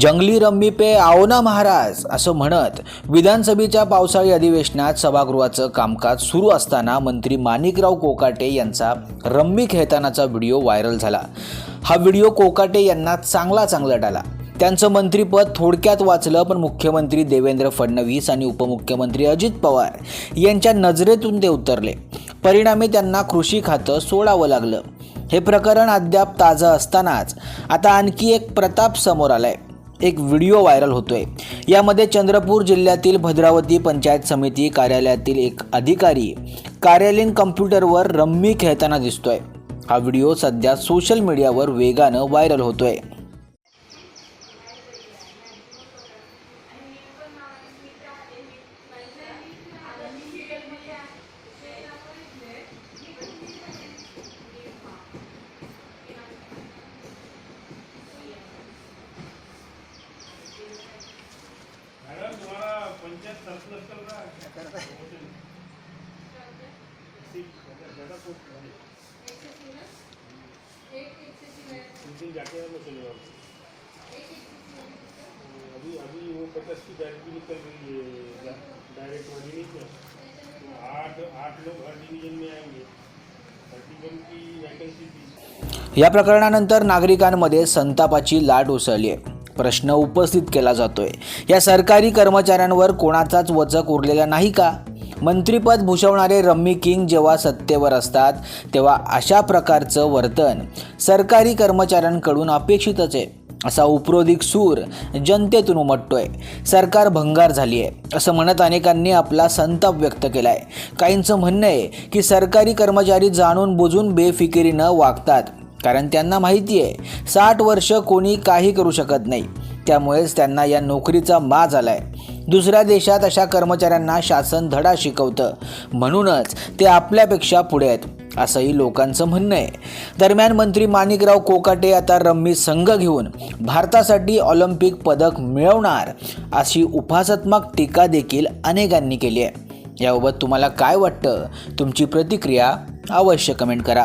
जंगली रम्मी पे आओ ना महाराज असं म्हणत विधानसभेच्या पावसाळी अधिवेशनात सभागृहाचं कामकाज सुरू असताना मंत्री माणिकराव कोकाटे यांचा रम्मी खेळतानाचा व्हिडिओ व्हायरल झाला. हा व्हिडिओ कोकाटे यांना चांगला चांगला टाला त्यांचं मंत्रीपद थोडक्यात वाचलं पण मुख्यमंत्री देवेंद्र फडणवीस आणि उपमुख्यमंत्री अजित पवार यांच्या नजरेतून ते उतरले. परिणामी त्यांना कृषी खातं सोडावं लागलं. हे प्रकरण अद्याप ताजं असतानाच आता आणखी एक प्रताप समोर आलाय. एक व्हिडिओ व्हायरल होतोय. यामध्ये चंद्रपूर जिल्ह्यातील भद्रावती पंचायत समिती कार्यालयातील एक अधिकारी कार्यालयीन कम्प्युटरवर रम्मी खेळताना दिसतोय. हा व्हिडिओ सध्या सोशल मीडियावर वेगानं व्हायरल होतोय. अभी अभी वो पचास की डायरेक्ट निकल रही है डायरेक्ट वाली नहीं क्या तो आठ आठ लोग हर डिवीजन में आएंगे या प्रकरणानंतर नागरिकांमध्ये संतापाची लाट उसळली आहे. प्रश्न उपस्थित केला जातोय. या सरकारी कर्मचाऱ्यांवर कोणाचाच वचक उरलेला नाही का? मंत्रीपद भूषवणारे रम्मी किंग जेव्हा सत्तेवर असतात तेव्हा अशा प्रकारचं वर्तन सरकारी कर्मचाऱ्यांकडून अपेक्षितच आहे. असा उपरोधिक सूर जनतेतून उमटतोय. सरकार भंगार झाली आहे असं म्हणत अनेकांनी आपला संताप व्यक्त केला आहे काहींचं म्हणणं आहे की सरकारी कर्मचारी जाणून बुजून बेफिकिरीनं वागतात. कारण त्यांना माहिती आहे साठ वर्ष कोणी काही करू शकत नाही. त्यामुळेच त्यांना या नोकरीचा माज आहे दुसऱ्या देशात अशा कर्मचाऱ्यांना शासन धडा शिकवतं. म्हणूनच ते आपल्यापेक्षा पुढे आहेत असंही लोकांचं म्हणणं आहे. दरम्यान मंत्री माणिकराव कोकाटे आता रम्मी संघ घेऊन भारतासाठी ऑलिम्पिक पदक मिळवणार अशी उपहासात्मक टीका देखील अनेकांनी केली आहे. याबाबत तुम्हाला काय वाटतं? तुमची प्रतिक्रिया अवश्य कमेंट करा.